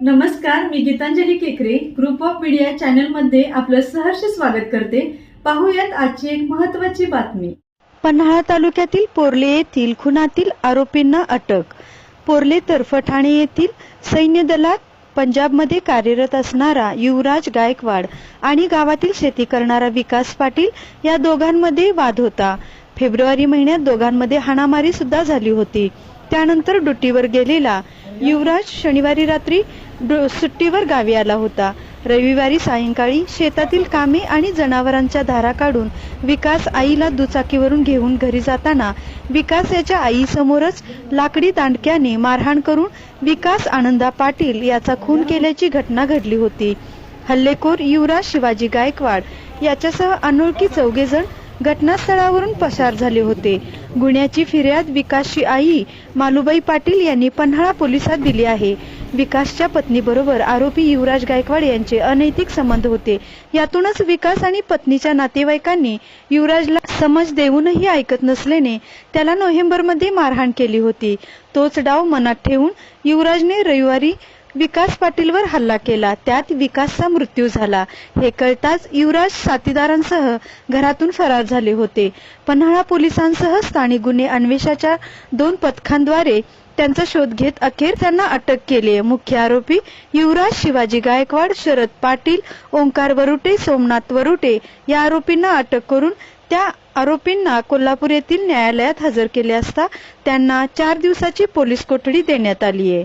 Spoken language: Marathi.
नमस्कार मी गीतांजली केकरे ग्रुप ऑफ मीडिया चॅनलमध्ये आपलं सहर्ष स्वागत करते. पाहूयात आजची एक महत्वाची बातमी. पन्हाळा तालुक्यातील पोर्ले येथील खुनातील आरोपींना अटक. पोर्ले तर्फ ठाणे येथील सैन्य दलात पंजाबमध्ये कार्यरत असणारा युवराज गायकवाड आणि गावातील शेती करणारा विकास पाटील या दोघांमध्ये वाद होता. फेब्रुवारी महिन्यात दोघांमध्ये हाणामारी सुद्धा झाली होती. त्यानंतर ड्युटीवर गेलेला युवराज शनिवारी रात्री सुट्टीवर गावी आला होता. रविवारी सायंकाळी शेतातील कामे आणि जनावरांच्या धारा काढून विकास आईला दुचाकीवरून घेऊन घरी जाताना विकास याच्या आईसमोरच लाकडी दांडक्याने मारहाण करून विकास आनंदा पाटील याचा खून केल्याची घटना घडली होती. हल्लेखोर युवराज शिवाजी गायकवाड याच्यासह अनोळखी चौघेजण घटनास्थळावरून पसार झाले होते. गुन्ह्याची फिर्याद विकासची आई मालुबाई पाटील यांनी पन्हाळा पोलिसात दिली आहे. विकासच्या पत्नीबरोबर आरोपी युवराज गायकवाड यांचे अनैतिक संबंध होते. यातूनच विकास आणि पत्नीच्या नातेवाईकांनी युवराजला समज देऊनही ऐकत नसल्याने त्याला नोव्हेंबरमध्ये मारहाण केली होती. तोच डाव मनात ठेवून युवराजने रविवारी विकास पाटीलवर हल्ला केला. त्यात विकासचा मृत्यू झाला. हे कळताच युवराज साथीदारांसह घरातून फरार झाले होते. पन्हाळा पोलिसांसह स्थानिक गुन्हे अन्वेषाच्या दोन पथकांद्वारे त्यांचा शोध घेत अखेर त्यांना अटक केली आहे. मुख्य आरोपी युवराज शिवाजी गायकवाड शरद पाटील ओंकार वरुटे सोमनाथ वरुटे या आरोपींना अटक करून त्या आरोपींना कोल्हापूर येथील न्यायालयात हजर केले असता त्यांना चार दिवसाची पोलीस कोठडी देण्यात आली आहे.